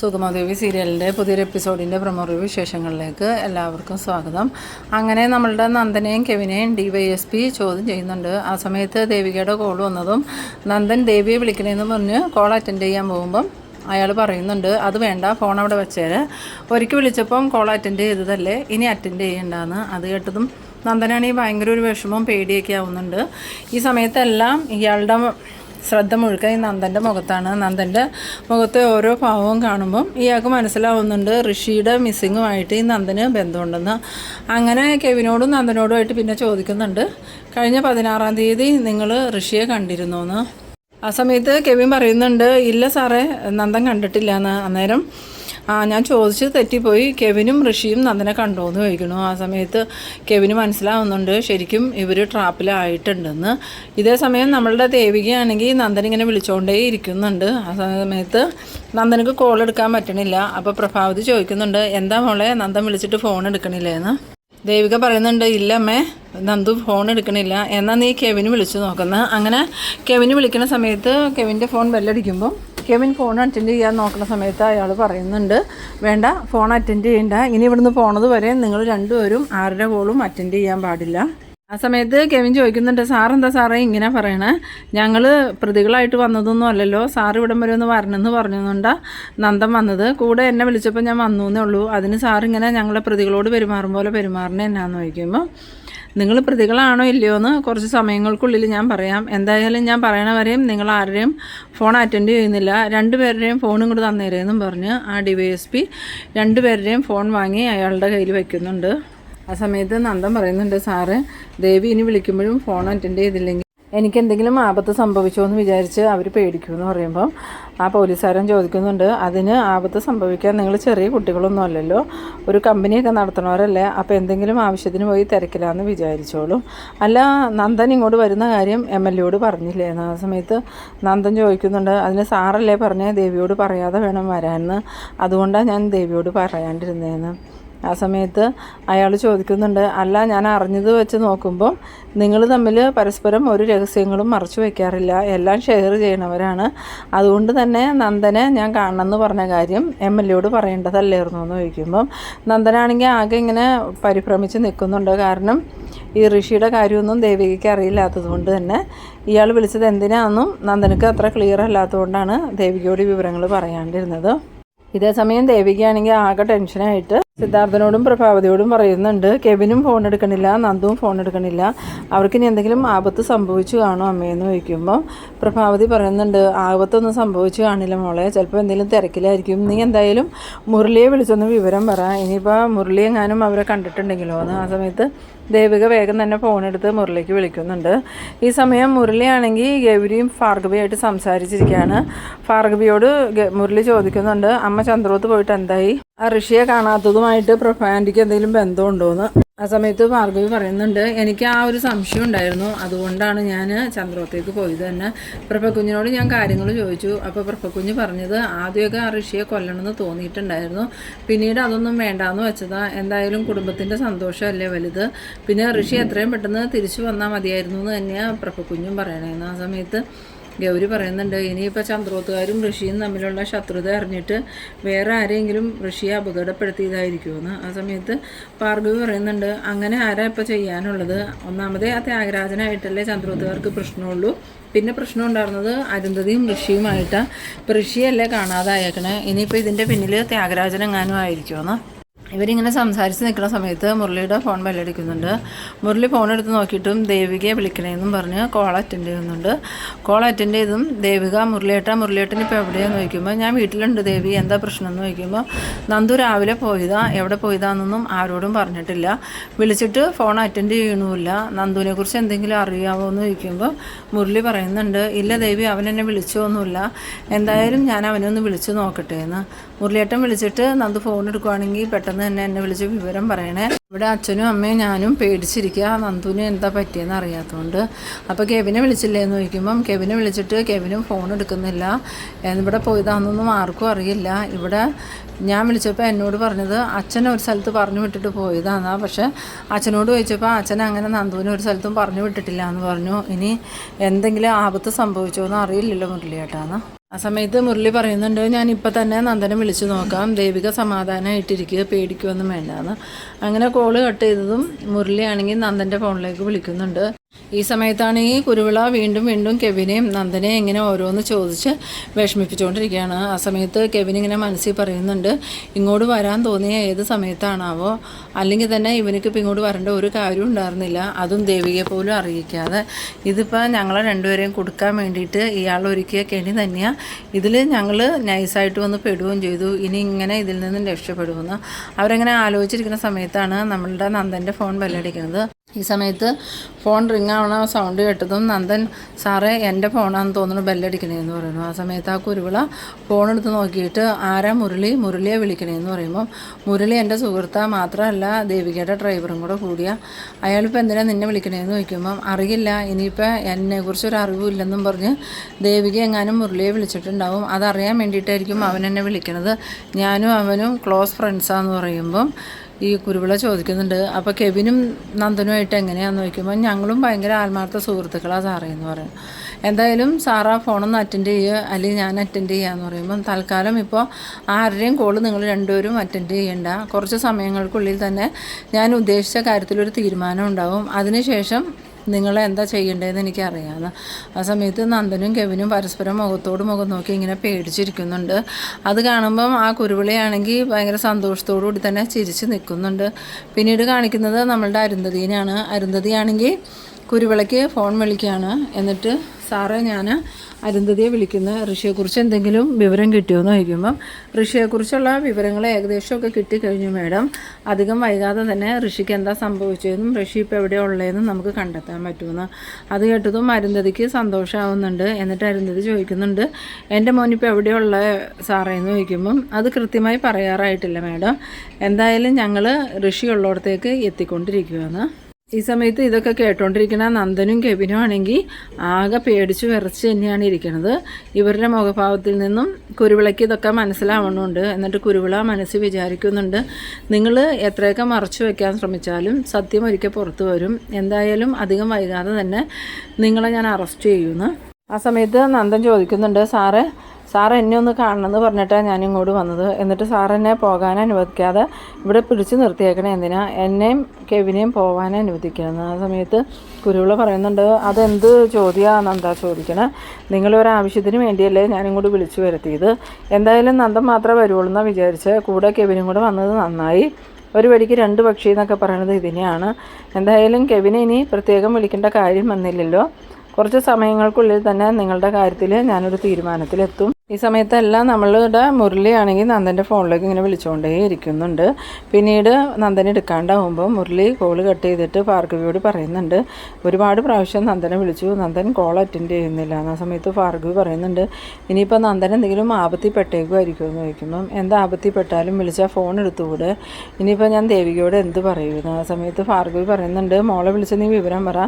സുഗമദേവി സീരിയലിന്റെ പുതിയൊരു എപ്പിസോഡിന്റെ പ്രമോ വിശേഷങ്ങളിലേക്ക് എല്ലാവർക്കും സ്വാഗതം. അങ്ങനെ നമ്മളുടെ നന്ദനെയും കെവിനെയും ഡി വൈ എസ് പി ചോദ്യം ചെയ്യുന്നുണ്ട്. ആ സമയത്ത് ദേവികയുടെ കോൾ വന്നതും നന്ദൻ ദേവിയെ വിളിക്കണമെന്ന് പറഞ്ഞ് കോൾ അറ്റൻഡ് ചെയ്യാൻ പോകുമ്പം അയാൾ പറയുന്നുണ്ട് അത് വേണ്ട ഫോൺ അവിടെ വെച്ചേര്. ഒരിക്കൽ വിളിച്ചപ്പം കോൾ അറ്റൻഡ് ചെയ്തതല്ലേ? ഇനി അറ്റൻഡ് ചെയ്യണ്ടെന്ന്. അത് കേട്ടതും നന്ദനാണെങ്കിൽ ഭയങ്കര ഒരു വിഷമവും പേടിയൊക്കെ ആവുന്നുണ്ട്. ഈ സമയത്തെല്ലാം ഇയാളുടെ ശ്രദ്ധ മുഴുക്ക ഈ നന്ദന്റെ മുഖത്താണ്. നന്ദന്റെ മുഖത്തെ ഓരോ ഭാവവും കാണുമ്പം ഇയാൾക്ക് മനസ്സിലാവുന്നുണ്ട് ഋഷിയുടെ മിസ്സിങ്ങുമായിട്ട് ഈ നന്ദന് ബന്ധമുണ്ടെന്ന്. അങ്ങനെ കെവിനോടും നന്ദനോടുമായിട്ട് പിന്നെ ചോദിക്കുന്നുണ്ട് കഴിഞ്ഞ പതിനാറാം തീയതി നിങ്ങൾ ഋഷിയെ കണ്ടിരുന്നു എന്ന് ആ സമയത്ത് കെവിൻ പറയുന്നുണ്ട് ഇല്ല സാറേ നന്ദൻ കണ്ടിട്ടില്ല എന്ന് അന്നേരം ആ ഞാൻ ചോദിച്ച് തെറ്റിപ്പോയി. കെവിനും ഋഷിയും നന്ദനെ കണ്ടോന്ന് ചോദിക്കണു ആ സമയത്ത് കെവിന് മനസ്സിലാവുന്നുണ്ട് ശരിക്കും ഇവർ ട്രാപ്പിലായിട്ടുണ്ടെന്ന്. ഇതേ സമയം നമ്മളുടെ ദേവികയാണെങ്കിൽ നന്ദൻ ഇങ്ങനെ വിളിച്ചുകൊണ്ടേ ഇരിക്കുന്നുണ്ട്. ആ സമയത്ത് നന്ദനക്ക് കോൾ എടുക്കാൻ പറ്റണില്ല. അപ്പോൾ പ്രഭാവതി ചോദിക്കുന്നുണ്ട് എന്താ മോളെ നന്ദൻ വിളിച്ചിട്ട് ഫോൺ എടുക്കണില്ലേന്ന് ദേവിക പറയുന്നുണ്ട് ഇല്ലമ്മേ നന്ദു ഫോൺ എടുക്കണില്ല. എന്നാൽ നീ കെവിന് വിളിച്ചു നോക്കുന്നത് അങ്ങനെ കെവിന് വിളിക്കുന്ന സമയത്ത് കെവിന്റെ ഫോൺ ബെല്ലടിക്കുമ്പോൾ കെവിൻ ഫോൺ അറ്റൻഡ് ചെയ്യാൻ നോക്കുന്ന സമയത്ത് അയാൾ പറയുന്നുണ്ട് വേണ്ട ഫോൺ അറ്റൻഡ് ചെയ്യണ്ട. ഇനി ഇവിടുന്ന് പോണത് വരെ നിങ്ങൾ രണ്ടുപേരും ആരുടെ കോളും അറ്റൻഡ് ചെയ്യാൻ പാടില്ല. ആ സമയത്ത് കെവിൻ ചോദിക്കുന്നുണ്ട് സാർ എന്താ സാറേ ഇങ്ങനെ പറയണേ? ഞങ്ങൾ പ്രതികളായിട്ട് വന്നതൊന്നും അല്ലല്ലോ. സാർ ഇവിടം വരെ ഒന്ന് വരണമെന്ന് പറഞ്ഞുകൊണ്ടാ നന്ദം വന്നത്. കൂടെ എന്നെ വിളിച്ചപ്പോൾ ഞാൻ വന്നു എന്നേ ഉള്ളൂ. അതിന് സാർ ഇങ്ങനെ ഞങ്ങളെ പ്രതികളോട് പെരുമാറും പോലെ പെരുമാറണേ എന്നാന്ന് ചോദിക്കുമ്പോൾ നിങ്ങൾ പ്രതികളാണോ ഇല്ലയോ എന്ന് കുറച്ച് സമയങ്ങൾക്കുള്ളിൽ ഞാൻ പറയാം. എന്തായാലും ഞാൻ പറയണ വരെയും നിങ്ങൾ ആരുടെയും ഫോൺ അറ്റൻഡ് ചെയ്യുന്നില്ല. രണ്ടുപേരുടെയും ഫോണും കൂടെ തന്നേരെന്നും പറഞ്ഞ് ആ ഡി വൈ എസ് പി രണ്ടുപേരുടെയും ഫോൺ വാങ്ങി അയാളുടെ കയ്യിൽ വയ്ക്കുന്നുണ്ട് ആ സമയത്ത് നന്ദൻ പറയുന്നുണ്ട് സാറ് ദേവി ഇനി വിളിക്കുമ്പോഴും ഫോൺ അറ്റൻഡ് ചെയ്തില്ലെങ്കിൽ എനിക്ക് എന്തെങ്കിലും ആപത്ത് സംഭവിച്ചോ എന്ന് വിചാരിച്ച് അവർ പേടിക്കുമെന്ന് പറയുമ്പം ആ പോലീസുകാരൻ ചോദിക്കുന്നുണ്ട് അതിന് ആപത്ത് സംഭവിക്കാൻ നിങ്ങൾ ചെറിയ കുട്ടികളൊന്നും അല്ലല്ലോ. ഒരു കമ്പനിയൊക്കെ നടത്തണവരല്ലേ അപ്പോൾ എന്തെങ്കിലും ആവശ്യത്തിന് പോയി തിരക്കില്ലാന്ന് വിചാരിച്ചോളൂ. അല്ല നന്ദൻ ഇങ്ങോട്ട് വരുന്ന കാര്യം എം എൽ എയോട് പറഞ്ഞില്ലേ? ആ സമയത്ത് നന്ദൻ ചോദിക്കുന്നുണ്ട് അതിന് സാറല്ലേ പറഞ്ഞേ? ദേവിയോട് പറയാതെ വേണം വരാമെന്ന് അതുകൊണ്ടാണ് ഞാൻ ദേവിയോട് പറയാണ്ടിരുന്നതെന്ന് ആ സമയത്ത് അയാൾ ചോദിക്കുന്നുണ്ട് അല്ല ഞാൻ അറിഞ്ഞത് വെച്ച് നോക്കുമ്പോൾ നിങ്ങൾ തമ്മിൽ പരസ്പരം ഒരു രഹസ്യങ്ങളും മറച്ചു വയ്ക്കാറില്ല എല്ലാം ഷെയർ ചെയ്യണവരാണ്. അതുകൊണ്ട് തന്നെ നന്ദനെ ഞാൻ കാണണമെന്ന് പറഞ്ഞ കാര്യം എം എൽ എയോട് പറയേണ്ടതല്ലായിരുന്നു എന്ന് ചോദിക്കുമ്പം നന്ദനാണെങ്കിൽ ആകെ ഇങ്ങനെ പരിഭ്രമിച്ച് നിൽക്കുന്നുണ്ട്. കാരണം ഈ ഋഷിയുടെ കാര്യമൊന്നും ദേവികയ്ക്ക് അറിയില്ലാത്തത് കൊണ്ട് തന്നെ ഇയാൾ വിളിച്ചത് എന്തിനാണെന്നും നന്ദനക്ക് അത്ര ക്ലിയർ അല്ലാത്തതുകൊണ്ടാണ് ദേവികയോട് വിവരങ്ങൾ പറയാണ്ടിരുന്നത്. ഇതേസമയം ദേവികയാണെങ്കിൽ ആകെ ടെൻഷനായിട്ട് സിദ്ധാർത്ഥനോടും പ്രഭാവതിയോടും പറയുന്നുണ്ട്. കെവിനും ഫോൺ എടുക്കണില്ല നന്ദുവും ഫോൺ എടുക്കണില്ല. അവർക്ക് ഇനി എന്തെങ്കിലും ആപത്ത് സംഭവിച്ചു കാണോ അമ്മയെന്ന് ചോദിക്കുമ്പോൾ പ്രഭാവതി പറയുന്നുണ്ട് ആപത്തൊന്നും സംഭവിച്ചു കാണില്ല മോളെ. ചിലപ്പോൾ എന്തെങ്കിലും തിരക്കിലായിരിക്കും. നീ എന്തായാലും മുരളിയെ വിളിച്ചൊന്ന് വിവരം പറ. ഇനിയിപ്പോൾ മുരളി എങ്ങാനും അവരെ കണ്ടിട്ടുണ്ടെങ്കിലോ എന്ന് ആ സമയത്ത് ദേവിക വേഗം തന്നെ ഫോൺ എടുത്ത് മുരളിക്ക് വിളിക്കുന്നുണ്ട്. ഈ സമയം മുരളിയാണെങ്കിൽ ഗൗരിയും ഭാർഗവിയായിട്ട് സംസാരിച്ചിരിക്കുകയാണ്. ഭാർഗവിയോട് മുരളി ചോദിക്കുന്നുണ്ട് അമ്മ ചന്ദ്രോത്ത് പോയിട്ട് എന്തായി? ആ ഋഷിയെ കാണാത്തതുമായിട്ട് പ്രൊഫാന്റിക്ക് എന്തെങ്കിലും ബന്ധമുണ്ടോയെന്ന് ആ സമയത്ത് ഭാർഗവി പറയുന്നുണ്ട്. എനിക്ക് ആ ഒരു സംശയം ഉണ്ടായിരുന്നു. അതുകൊണ്ടാണ് ഞാൻ ചന്ദ്രോത്തേക്ക് പോയത് തന്നെ. പ്രഭക്കുഞ്ഞിനോട് ഞാൻ കാര്യങ്ങൾ ചോദിച്ചു. അപ്പോൾ പ്രഭക്കുഞ്ഞ് പറഞ്ഞത് ആദ്യമൊക്കെ ആ ഋഷിയെ കൊല്ലണമെന്ന് തോന്നിയിട്ടുണ്ടായിരുന്നു. പിന്നീട് അതൊന്നും വേണ്ടാന്ന് വെച്ചതാ. എന്തായാലും കുടുംബത്തിന്റെ സന്തോഷമല്ലേ വലുത്? പിന്നെ ഋഷി എത്രയും പെട്ടെന്ന് തിരിച്ചു വന്നാൽ മതിയായിരുന്നു എന്ന് തന്നെയാണ് പ്രഭക്കുഞ്ഞും പറയണേന്ന് ആ സമയത്ത് ഗൗരി പറയുന്നുണ്ട് ഇനിയിപ്പോൾ ചന്ദ്രോത്തുകാരും ഋഷിയും തമ്മിലുള്ള ശത്രുത അറിഞ്ഞിട്ട് വേറെ ആരെങ്കിലും ഋഷിയെ അപകടപ്പെടുത്തിയതായിരിക്കുമെന്ന്. ആ സമയത്ത് പാർഗവി പറയുന്നുണ്ട് അങ്ങനെ ആരാ ഇപ്പോൾ ചെയ്യാനുള്ളത്? ഒന്നാമതേ ആ ത്യാഗരാജനായിട്ടല്ലേ ചന്ദ്രോത്തുകാർക്ക് പ്രശ്നമുള്ളൂ. പിന്നെ പ്രശ്നം ഉണ്ടായിരുന്നത് അരുന്ധതിയും ഋഷിയുമായിട്ടാണ് ഇപ്പോൾ ഋഷിയല്ലേ കാണാതായേക്കണേ. ഇനിയിപ്പോൾ ഇതിന്റെ പിന്നിൽ ത്യാഗരാജനെങ്ങാനും ആയിരിക്കുമെന്ന്. ഇവരിങ്ങനെ സംസാരിച്ച് നിൽക്കുന്ന സമയത്ത് മുരളിയുടെ ഫോൺ ബെല്ലടിക്കുന്നുണ്ട്. മുരളി ഫോൺ എടുത്ത് നോക്കിയിട്ടും ദേവികയെ വിളിക്കണേന്നും പറഞ്ഞ് കോൾ അറ്റൻഡ് ചെയ്യുന്നുണ്ട്. കോൾ അറ്റൻഡ് ചെയ്തും ദേവിക മുരളിയേട്ട മുരളിയേട്ടൻ ഇപ്പോൾ എവിടെയാന്ന് ചോദിക്കുമ്പോൾ ഞാൻ വീട്ടിലുണ്ട് ദേവി എന്താ പ്രശ്നം? എന്ന് ചോദിക്കുമ്പോൾ നന്ദു രാവിലെ പോയതാ എവിടെ പോയതാണെന്നൊന്നും ആരോടും പറഞ്ഞിട്ടില്ല. വിളിച്ചിട്ട് ഫോൺ അറ്റൻഡ് ചെയ്യണമില്ല. നന്ദുവിനെ കുറിച്ച് എന്തെങ്കിലും അറിയാമോ എന്ന് ചോദിക്കുമ്പോൾ മുരളി പറയുന്നുണ്ട് ഇല്ല ദേവി അവൻ എന്നെ വിളിച്ചൊന്നുമില്ല എന്തായാലും ഞാൻ അവനെ ഒന്ന് വിളിച്ചു നോക്കട്ടെ എന്ന്. മുരളിയേട്ടൻ വിളിച്ചിട്ട് നന്ദു ഫോൺ എടുക്കുവാണെങ്കിൽ പെട്ടെന്ന് തന്നെ എന്നെ വിളിച്ച് വിവരം പറയണേ. ഇവിടെ അച്ഛനും അമ്മയും ഞാനും പേടിച്ചിരിക്കുക നന്ദുവിന് എന്താ പറ്റിയെന്ന് അറിയാത്തതുകൊണ്ട് അപ്പോൾ കെവിനെ വിളിച്ചില്ലേ എന്ന് ചോദിക്കുമ്പം കെവിനെ വിളിച്ചിട്ട് കെവിനും ഫോൺ എടുക്കുന്നില്ല. ഇവിടെ പോയതാണെന്നൊന്നും ആർക്കും അറിയില്ല. ഇവിടെ ഞാൻ വിളിച്ചപ്പോൾ എന്നോട് പറഞ്ഞത് അച്ഛൻ ഒരു സ്ഥലത്ത് പറഞ്ഞു വിട്ടിട്ട് പോയതാണ് പക്ഷേ അച്ഛനോട് ചോദിച്ചപ്പോൾ അച്ഛൻ അങ്ങനെ നന്ദുവിനെ ഒരു സ്ഥലത്തും പറഞ്ഞു വിട്ടിട്ടില്ല എന്ന് പറഞ്ഞു. ഇനി എന്തെങ്കിലും ആപത്ത് സംഭവിച്ചോ എന്ന് അറിയില്ലല്ലോ മുരളിയേട്ടാന്ന് ആ സമയത്ത് മുരളി പറയുന്നുണ്ട് ഞാൻ ഇപ്പം തന്നെ നന്ദനം വിളിച്ചു നോക്കാം. ദേവിക സമാധാനമായിട്ടിരിക്കുക പേടിക്കുമൊന്നും വേണ്ടാന്ന്. അങ്ങനെ കോൾ കട്ട് ചെയ്തതും മുരളിയാണെങ്കിൽ നന്ദന്റെ ഫോണിലേക്ക് വിളിക്കുന്നുണ്ട്. ഈ സമയത്താണ് ഈ കുരുവിള വീണ്ടും വീണ്ടും കെവിനെയും നന്ദനെയും ഇങ്ങനെ ഓരോന്ന് ചോദിച്ച് വിഷമിപ്പിച്ചുകൊണ്ടിരിക്കുകയാണ്. ആ സമയത്ത് കെവിൻ ഇങ്ങനെ മനസ്സിൽ പറയുന്നുണ്ട് ഇങ്ങോട്ട് വരാൻ തോന്നിയ ഏത് സമയത്താണാവോ? അല്ലെങ്കിൽ തന്നെ ഇവനിക്ക് ഇപ്പം ഇങ്ങോട്ട് വരേണ്ട ഒരു കാര്യം ഉണ്ടായിരുന്നില്ല. അതും ദേവികയെ പോലും അറിയിക്കാതെ. ഇതിപ്പോൾ ഞങ്ങളെ രണ്ടുപേരെയും കൊടുക്കാൻ വേണ്ടിയിട്ട് ഇയാൾ ഒരുക്കിയ കെണി തന്നെയാണ് ഇതിൽ ഞങ്ങൾ നൈസായിട്ട് വന്ന് പെടുകയും ചെയ്തു. ഇനി ഇങ്ങനെ ഇതിൽ നിന്നും രക്ഷപ്പെടുമെന്ന്. അവരങ്ങനെ ആലോചിച്ചിരിക്കുന്ന സമയത്താണ് നമ്മളുടെ നന്ദന്റെ ഫോൺ ബെല്ലടിക്കുന്നത് ഈ സമയത്ത് ഫോൺ റിങ് ആവണ സൗണ്ട് കേട്ടതും നന്ദൻ സാറേ എന്റെ ഫോണാന്ന് തോന്നുന്നു ബെല്ലടിക്കണേന്ന് പറയുന്നു. ആ സമയത്ത് ആ കുരുവിള ഫോൺ എടുത്ത് നോക്കിയിട്ട് ആരാ മുരളി? മുരളിയെ വിളിക്കണേന്ന് പറയുമ്പോൾ മുരളി എന്റെ സുഹൃത്ത മാത്രമല്ല ദേവികയുടെ ഡ്രൈവറും കൂടെ കൂടിയ. അയാളിപ്പോൾ എന്തിനാ നിന്നെ വിളിക്കണേന്ന് ചോദിക്കുമ്പം അറിയില്ല ഇനിയിപ്പോൾ എന്നെക്കുറിച്ച് ഒരു അറിവില്ലെന്നും പറഞ്ഞ് ദേവിക എങ്ങാനും മുരളിയെ വിളിച്ചിട്ടുണ്ടാവും. അതറിയാൻ വേണ്ടിയിട്ടായിരിക്കും അവൻ എന്നെ വിളിക്കണത്. ഞാനും അവനും ക്ലോസ് ഫ്രണ്ട്സാന്ന് പറയുമ്പം ഈ കുരുവിള ചോദിക്കുന്നുണ്ട്. അപ്പോൾ കെവിനും നന്ദനുമായിട്ട് എങ്ങനെയാണെന്ന് ചോദിക്കുമ്പോൾ ഞങ്ങളും ഭയങ്കര ആത്മാർത്ഥ സുഹൃത്തുക്കളാണ് സാറേ എന്ന് പറയും. എന്തായാലും സാറാ ഫോണൊന്ന് അറ്റൻഡ് ചെയ്യുക അല്ലെങ്കിൽ ഞാൻ അറ്റൻഡ് ചെയ്യാന്ന് പറയുമ്പോൾ തൽക്കാലം ഇപ്പോൾ ആരുടെയും കോൾ നിങ്ങൾ രണ്ടുപേരും അറ്റൻഡ് ചെയ്യണ്ട. കുറച്ച് സമയങ്ങൾക്കുള്ളിൽ തന്നെ ഞാൻ ഉദ്ദേശിച്ച കാര്യത്തിലൊരു തീരുമാനം ഉണ്ടാവും. അതിനുശേഷം നിങ്ങൾ എന്താ ചെയ്യേണ്ടതെന്ന് എനിക്കറിയാമെന്ന് ആ സമയത്ത് നന്ദനും കെവിനും പരസ്പരം മുഖത്തോട് മുഖം നോക്കി ഇങ്ങനെ പേടിച്ചിരിക്കുന്നുണ്ട്. അത് കാണുമ്പം ആ കുരുവിളിയാണെങ്കിൽ ഭയങ്കര സന്തോഷത്തോടു കൂടി തന്നെ ചിരിച്ച് നിൽക്കുന്നുണ്ട്. പിന്നീട് കാണിക്കുന്നത് നമ്മളുടെ അരുന്ധതിനെയാണ്. അരുന്ധതിയാണെങ്കിൽ കുരുവിളയ്ക്ക് ഫോൺ വിളിക്കുകയാണ്. എന്നിട്ട് സാറേ ഞാൻ അരുന്ധതിയെ വിളിക്കുന്ന ഋഷിയെക്കുറിച്ച് എന്തെങ്കിലും വിവരം കിട്ടിയോന്ന് ചോദിക്കുമ്പം ഋഷിയെക്കുറിച്ചുള്ള വിവരങ്ങൾ ഏകദേശമൊക്കെ കിട്ടിക്കഴിഞ്ഞു മേഡം. അധികം വൈകാതെ തന്നെ ഋഷിക്ക് എന്താ സംഭവിച്ചതെന്നും ഋഷി ഇപ്പോൾ എവിടെ ഉള്ളതെന്നും നമുക്ക് കണ്ടെത്താൻ പറ്റുമെന്ന്. അത് കേട്ടതും അരുന്ധതിക്ക് സന്തോഷമാവുന്നുണ്ട്. എന്നിട്ട് അരുന്ധതി ചോദിക്കുന്നുണ്ട് എന്റെ മോനിപ്പോൾ എവിടെയുള്ള സാറേ? എന്ന് ചോദിക്കുമ്പം അത് കൃത്യമായി പറയാറായിട്ടില്ല മേഡം. എന്തായാലും ഞങ്ങൾ ഋഷി ഉള്ളിടത്തേക്ക് എത്തിക്കൊണ്ടിരിക്കുകയാണ് ഈ സമയത്ത് ഇതൊക്കെ കേട്ടോണ്ടിരിക്കുന്ന നന്ദനും കെവിനും ആണെങ്കിൽ ആകെ പേടിച്ചു വിറച്ച് തന്നെയാണ് ഇരിക്കുന്നത് ഇവരുടെ മുഖഭാവത്തിൽ നിന്നും കുരുവിളയ്ക്ക് ഇതൊക്കെ മനസ്സിലാവണമുണ്ട് എന്നിട്ട് കുരുവിള മനസ്സ് വിചാരിക്കുന്നുണ്ട്. നിങ്ങൾ എത്രയൊക്കെ മറച്ചു വയ്ക്കാൻ ശ്രമിച്ചാലും സത്യം ഒരിക്കൽ പുറത്തു വരും. എന്തായാലും അധികം വൈകാതെ തന്നെ നിങ്ങളെ ഞാൻ അറസ്റ്റ് ചെയ്യുന്നു. ആ സമയത്ത് നന്ദൻ ചോദിക്കുന്നുണ്ട് സാറേ സാർ എന്നെ ഒന്ന് കാണണമെന്ന് പറഞ്ഞിട്ടാണ് ഞാൻ ഇങ്ങോട്ട് വന്നത്. എന്നിട്ട് സാർ എന്നെ പോകാൻ അനുവദിക്കാതെ ഇവിടെ പിടിച്ചു നിർത്തിയേക്കണേ. എന്തിനാ? എന്നെയും കെവിനെയും പോകാൻ അനുവദിക്കണം ആ സമയത്ത് കുരുവിള പറയുന്നുണ്ട് അതെന്ത് ചോദ്യമാണ് നന്ദ ചോദിക്കണേ. നിങ്ങളൊരാവശ്യത്തിന് വേണ്ടിയല്ലേ ഞാനിങ്ങോട്ട് വിളിച്ചു വരുത്തിയത്. എന്തായാലും നന്ദൻ മാത്രമേ വരുള്ളൂ എന്നാണ് വിചാരിച്ച്. കൂടെ കെവിനും കൂടെ വന്നത് നന്നായി. ഒരു വഴിക്ക് രണ്ട് പക്ഷി എന്നൊക്കെ പറയുന്നത് ഇതിനെയാണ്. എന്തായാലും കെവിനെ ഇനി പ്രത്യേകം വിളിക്കേണ്ട കാര്യം വന്നില്ലല്ലോ. കുറച്ച് സമയങ്ങൾക്കുള്ളിൽ തന്നെ നിങ്ങളുടെ കാര്യത്തിൽ ഞാനൊരു തീരുമാനത്തിലെത്തും. ഈ സമയത്തെല്ലാം നമ്മളുടെ മുരളിയാണെങ്കിൽ നന്ദന്റെ ഫോണിലേക്ക് ഇങ്ങനെ വിളിച്ചുകൊണ്ടേ ഇരിക്കുന്നുണ്ട്. പിന്നീട് നന്ദൻ എടുക്കാണ്ടാവുമ്പോൾ മുരളി കോൾ കട്ട് ചെയ്തിട്ട് ഭാർഗവിയോട് പറയുന്നുണ്ട് ഒരുപാട് പ്രാവശ്യം നന്ദനെ വിളിച്ചു. നന്ദൻ കോൾ അറ്റൻഡ് ചെയ്യുന്നില്ല. ആ സമയത്ത് ഭാർഗവി പറയുന്നുണ്ട് ഇനിയിപ്പോൾ നന്ദൻ എന്തെങ്കിലും ആപത്തിൽ പെട്ടേക്കുമായിരിക്കും എന്ന് ചോദിക്കുന്നു എന്താ ആപത്തിൽ പെട്ടാലും വിളിച്ചാൽ ഫോൺ എടുത്തുകൂടെ? ഇനിയിപ്പോൾ ഞാൻ ദേവികയോട് എന്ത് പറയുന്നു? ആ സമയത്ത് ഭാർഗവി പറയുന്നുണ്ട് മോളെ വിളിച്ച് നീ വിവരം പറ.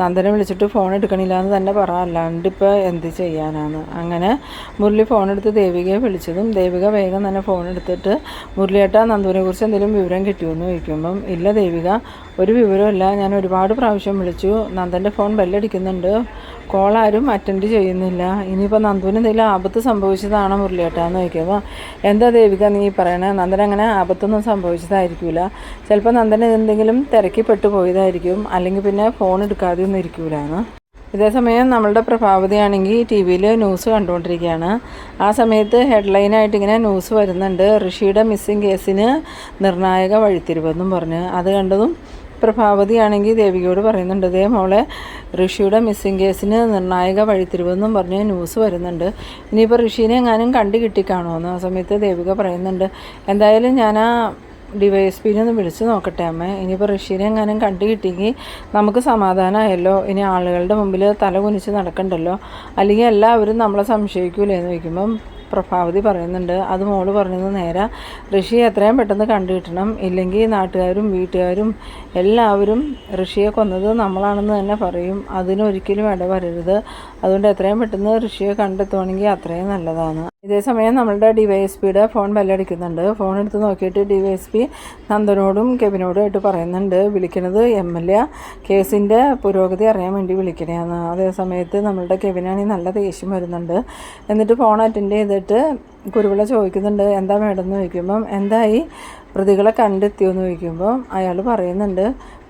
നന്ദനെ വിളിച്ചിട്ട് ഫോൺ എടുക്കണില്ല എന്ന് തന്നെ പറ. അല്ലാണ്ട് ഇപ്പോൾ എന്ത് ചെയ്യാനാണ് അങ്ങനെ മുരളി മുരളി ഫോൺ എടുത്ത് ദേവികയെ വിളിച്ചതും ദേവിക വേഗം തന്നെ ഫോൺ എടുത്തിട്ട് മുരളിയേട്ട നന്ദുവിനെ എന്തെങ്കിലും വിവരം കിട്ടിയോന്ന് ചോദിക്കുമ്പം ഇല്ല ദേവിക ഒരു വിവരമില്ല ഞാൻ ഒരുപാട് പ്രാവശ്യം വിളിച്ചു. നന്ദന്റെ ഫോൺ ബെല്ലടിക്കുന്നുണ്ട് കോൾ ആരും അറ്റൻഡ് ചെയ്യുന്നില്ല. ഇനിയിപ്പോൾ നന്ദുവിന് എന്തെങ്കിലും ആപത്ത് സംഭവിച്ചതാണോ മുരളിയേട്ടാന്ന് ചോദിക്കുമ്പോൾ എന്താ ദേവിക നീ പറയണേ? നന്ദൻ അങ്ങനെ ആപത്തൊന്നും സംഭവിച്ചതായിരിക്കില്ല ചിലപ്പോൾ നന്ദൻ എന്തെങ്കിലും തിരക്കിപ്പെട്ടു പോയതായിരിക്കും. അല്ലെങ്കിൽ പിന്നെ ഫോൺ എടുക്കാതെ ഒന്നും ഇരിക്കൂലെന്ന്. ഇതേസമയം നമ്മളുടെ പ്രഭാവതിയാണെങ്കിൽ ടി വിയിൽ ന്യൂസ് കണ്ടുകൊണ്ടിരിക്കുകയാണ്. ആ സമയത്ത് ഹെഡ്ലൈനായിട്ട് ഇങ്ങനെ ന്യൂസ് വരുന്നുണ്ട്. ഋഷിയുടെ മിസ്സിംഗ് കേസിന് നിർണായക വഴിത്തിരിവെന്നും പറഞ്ഞ്. അത് കണ്ടതും പ്രഭാവതിയാണെങ്കിൽ ദേവികയോട് പറയുന്നുണ്ട് ഇതേ മോളെ ഋഷിയുടെ മിസ്സിംഗ് കേസിന് നിർണായക വഴിത്തിരിവെന്നും പറഞ്ഞ് ന്യൂസ് വരുന്നുണ്ട്. ഇനിയിപ്പോൾ ഋഷീനെ എങ്ങാനും കണ്ടു കിട്ടിക്കാണോ എന്ന് ആ സമയത്ത് ദേവിക പറയുന്നുണ്ട്. എന്തായാലും ഞാൻ ആ ഡി പിന്നെ ഒന്ന് വിളിച്ച് നോക്കട്ടെ അമ്മ. ഇനിയിപ്പോൾ ഋഷീനെ എങ്ങാനും കണ്ടു കിട്ടിയെങ്കിൽ നമുക്ക് സമാധാനമായല്ലോ ഇനി ആളുകളുടെ മുമ്പിൽ തല കുനിച്ച് നടക്കണ്ടല്ലോ. അല്ലെങ്കിൽ എല്ലാവരും നമ്മളെ സംശയിക്കൂലേ എന്ന് ചോദിക്കുമ്പം പ്രഭാവതി പറയുന്നുണ്ട്. അത് മോൾ പറഞ്ഞത് നേരെ. ഋഷി എത്രയും പെട്ടെന്ന് കണ്ടു കിട്ടണം ഇല്ലെങ്കിൽ നാട്ടുകാരും വീട്ടുകാരും എല്ലാവരും ഋഷിയെ കൊന്നത് നമ്മളാണെന്ന് തന്നെ പറയും. അതിനൊരിക്കലും ഇടവരരുത്. അതുകൊണ്ട് എത്രയും പെട്ടെന്ന് ഋഷിയെ കണ്ടെത്തുവാണെങ്കിൽ അത്രയും നല്ലതാണ്. ഇതേ സമയം നമ്മളുടെ ഡി വൈ എസ് പിയുടെ ഫോൺ ബെല്ലടിക്കുന്നുണ്ട്. ഫോൺ എടുത്ത് നോക്കിയിട്ട് ഡി വൈ എസ് പി നന്ദനോടും കെവിനോടും ആയിട്ട് പറയുന്നുണ്ട്. വിളിക്കണത് എം എൽ എ കേസിന്റെ പുരോഗതി അറിയാൻ വേണ്ടി വിളിക്കണേന്ന്. അതേ സമയത്ത് നമ്മളുടെ കെവിനാണെങ്കിൽ നല്ല ദേഷ്യം വരുന്നുണ്ട്. എന്നിട്ട് ഫോൺ അറ്റൻഡ് ചെയ്തിട്ട് കുരുവിള ചോദിക്കുന്നുണ്ട് എന്താ വേണമെന്ന് ചോദിക്കുമ്പം എന്തായി? പ്രതികളെ കണ്ടെത്തിയോന്ന് ചോദിക്കുമ്പം അയാൾ പറയുന്നുണ്ട്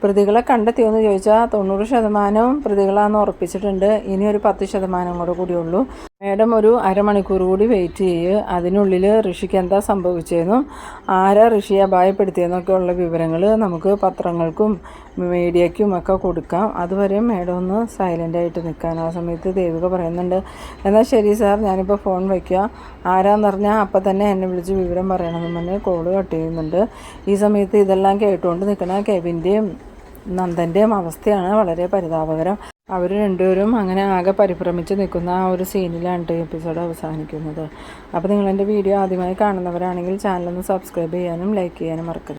പ്രതികളെ കണ്ടെത്തിയോന്ന് ചോദിച്ചാൽ തൊണ്ണൂറ് ശതമാനവും പ്രതികളാണെന്ന് ഉറപ്പിച്ചിട്ടുണ്ട്. ഇനി ഒരു പത്ത് ശതമാനം കൂടെ കൂടിയുള്ളൂ മാഡം ഒരു അരമണിക്കൂർ കൂടി വെയിറ്റ് ചെയ്യുക അതിനുള്ളിൽ ഋഷിക്ക് എന്താ സംഭവിച്ചതെന്നും ആരാ ഋഷിയെ അപായപ്പെടുത്തിയെന്നൊക്കെയുള്ള വിവരങ്ങൾ നമുക്ക് പത്രങ്ങൾക്കും മീഡിയയ്ക്കും ഒക്കെ കൊടുക്കാം. അതുവരെ മാഡം ഒന്ന് സൈലന്റ് ആയിട്ട് നിൽക്കാൻ ആ സമയത്ത് ദേവിക പറയുന്നുണ്ട് എന്നാൽ ശരി സാർ ഞാനിപ്പോൾ ഫോൺ വയ്ക്കുക ആരാന്ന് പറഞ്ഞാൽ അപ്പം തന്നെ എന്നെ വിളിച്ച് വിവരം പറയണമെന്ന് പറഞ്ഞ് കോൾ കട്ട് ചെയ്യുന്നുണ്ട്. ഈ സമയത്ത് ഇതെല്ലാം കേട്ടുകൊണ്ട് നിൽക്കുന്ന കെവിന്റെയും നന്ദന്റെയും അവസ്ഥയാണ് വളരെ പരിതാപകരം. അവർ രണ്ടുപേരും അങ്ങനെ ആകെ പരിഭ്രമിച്ച് നിൽക്കുന്ന ആ ഒരു സീനിലാണ് എപ്പിസോഡ് അവസാനിക്കുന്നത്. അപ്പോൾ നിങ്ങളെന്റെ വീഡിയോ ആദ്യമായി കാണുന്നവരാണെങ്കിൽ ചാനലൊന്ന് സബ്സ്ക്രൈബ് ചെയ്യാനും ലൈക്ക് ചെയ്യാനും മറക്കരുത്.